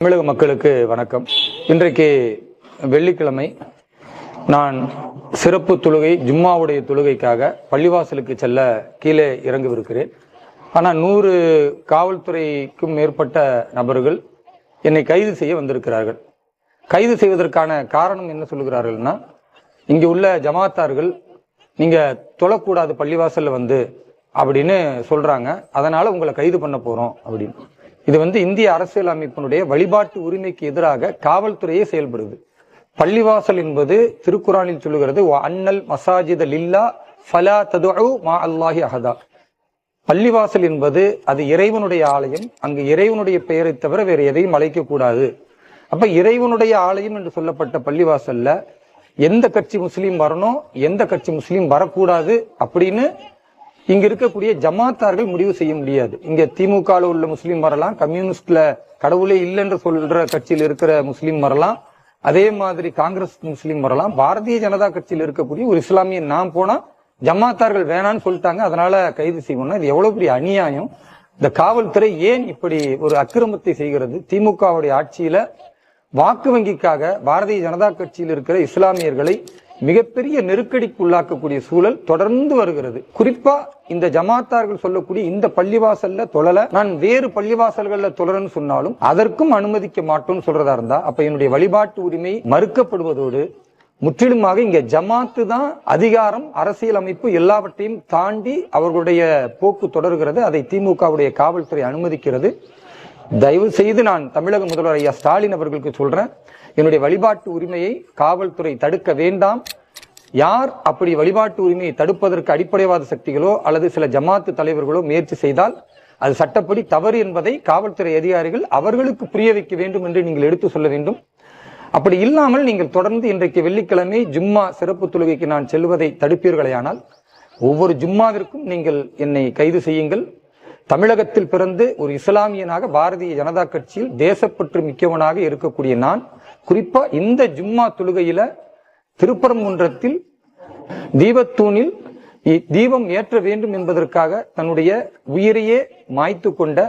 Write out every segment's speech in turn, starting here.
தமிழக மக்களுக்கு வணக்கம். இன்றைக்கு வெள்ளிக்கிழமை நான் சிறப்பு தொழுகை ஜும்மாவுடைய தொழுகைக்காக பள்ளிவாசலுக்கு செல்ல கீழே இறங்கவிருக்கிறேன் ஆனால் நூறு காவல்துறைக்கும் மேற்பட்ட நபர்கள் என்னை கைது செய்ய வந்திருக்கிறார்கள். கைது செய்வதற்கான காரணம் என்ன சொல்லுகிறார்கள்னா இங்கே உள்ள ஜமாத்தார்கள் நீங்கள் தொழக்கூடாது பள்ளிவாசலில் வந்து அப்படின்னு சொல்கிறாங்க அதனால் உங்களை கைது பண்ண போகிறோம் அப்படின்னு. இது வந்து இந்திய அரசியல் அமைப்பினுடைய வழிபாட்டு உரிமைக்கு எதிராக காவல்துறையே செயல்படுது. பள்ளிவாசல் என்பது திருக்குறானில் சொல்லுகிறது அன்னல் மசாஜித லில்லா ஃபலா தது மா அல்லாஹி அஹதா. பள்ளிவாசல் என்பது அது இறைவனுடைய ஆலயம் அங்கு இறைவனுடைய பெயரை தவிர வேறு எதையும் அழைக்க கூடாது அப்ப இறைவனுடைய ஆலயம் என்று சொல்லப்பட்ட பள்ளிவாசல்ல எந்த கட்சி முஸ்லீம் வரணும் எந்த கட்சி முஸ்லீம் வரக்கூடாது அப்படின்னு இங்க இருக்கக்கூடிய ஜமாத்தார்கள் முடிவு செய்ய முடியாது. இங்க திமுக உள்ள முஸ்லீம் வரலாம் கம்யூனிஸ்ட்ல கடவுளே இல்லைன்னு சொல்ற கட்சியில் இருக்கிற முஸ்லீம் வரலாம். அதே மாதிரி காங்கிரஸ் முஸ்லீம் வரலாம். பாரதிய ஜனதா கட்சியில் இருக்கக்கூடிய ஒரு இஸ்லாமிய நான் போனா ஜமாத்தார்கள் வேணான்னு சொல்லிட்டாங்க. அதனால கைது செய்வோம்னா இது எவ்வளவு பெரிய அநியாயம். இந்த காவல்துறை ஏன் இப்படி ஒரு அக்கிரமத்தை செய்கிறது? திமுகவுடைய ஆட்சியில வாக்கு வங்கிக்காக பாரதிய ஜனதா கட்சியில் இருக்கிற இஸ்லாமியர்களை மிகப்பெரிய நெருக்கடிக்கு உள்ளாக்கக்கூடிய சூழல் தொடர்ந்து வருகிறது. குறிப்பா இந்த ஜமாத்தார்கள் சொல்லக்கூடிய இந்த பள்ளிவாசல்ல தொழல நான் வேறு பள்ளிவாசல்கள்ல தொழறேன்னு சொன்னாலும் அதற்கும் அனுமதிக்க மாட்டோம்னு சொல்றதா இருந்தா அப்ப என்னுடைய வழிபாட்டு உரிமை மறுக்கப்படுவதோடு முற்றிலுமாக இங்க ஜமாத்து தான் அதிகாரம் அரசியல் அமைப்பு எல்லாவற்றையும் தாண்டி அவர்களுடைய போக்கு தொடர்கிறது. அதை திமுகவுடைய காவல்துறை அனுமதிக்கிறது. தயவு செய்து நான் தமிழக முதல்வர் ஐயா ஸ்டாலின் அவர்களுக்கு சொல்றேன். என்னுடைய வழிபாட்டு உரிமையை காவல்துறை தடுக்க வேண்டாம். யார் அப்படி வழிபாட்டு உரிமையை தடுப்பதற்கு அடிப்படைவாத சக்திகளோ அல்லது சில ஜமாத்து தலைவர்களோ முயற்சி செய்தால் அது சட்டப்படி தவறு என்பதை காவல்துறை அதிகாரிகள் அவர்களுக்கு புரிய வைக்க வேண்டும் என்று நீங்கள் எடுத்து சொல்ல வேண்டும். அப்படி இல்லாமல் நீங்கள் தொடர்ந்து இன்றைக்கு வெள்ளிக்கிழமை ஜும்மா சிறப்பு தொழுகைக்கு நான் செல்வதை தடுப்பீர்களேயானால் ஒவ்வொரு ஜும்மாவிற்கும் நீங்கள் என்னை கைது செய்யுங்கள். தமிழகத்தில் பிறந்து ஒரு இஸ்லாமியனாக பாரதிய ஜனதா கட்சியில் தேசப்பற்று மிக்கவனாக இருக்கக்கூடிய நான் குறிப்பா இந்த ஜும்மா தொழுகையில திருப்பரங்குன்றத்தில் தீபத்தூணில் தீபம் ஏற்ற வேண்டும் என்பதற்காக தன்னுடைய உயிரையே மாய்த்து கொண்ட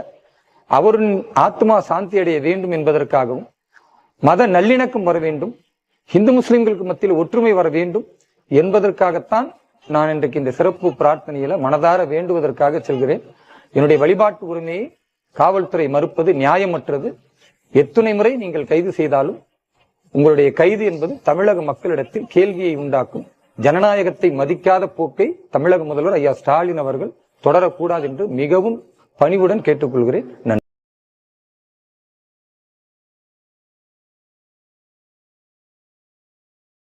அவரின் ஆத்மா சாந்தி அடைய வேண்டும் என்பதற்காகவும் மத நல்லிணக்கம் வர வேண்டும் இந்து முஸ்லிம்களுக்கு மத்தியில் ஒற்றுமை வர வேண்டும் என்பதற்காகத்தான் நான் இன்றைக்கு இந்த சிறப்பு பிரார்த்தனையில மனதார வேண்டுவதற்காக செல்கிறேன். என்னுடைய வழிபாட்டு உரிமையை காவல்துறை மறுப்பது நியாயமற்றது. எத்துணை முறை நீங்கள் கைது செய்தாலும் உங்களுடைய கைது என்பது தமிழக மக்களிடத்தில் கேள்வியை உண்டாக்கும். ஜனநாயகத்தை மதிக்காத போக்கை தமிழக முதல்வர் ஐயா ஸ்டாலின் அவர்கள் தொடரக்கூடாது என்று மிகவும் பணிவுடன் கேட்டுக்கொள்கிறேன். நன்றி.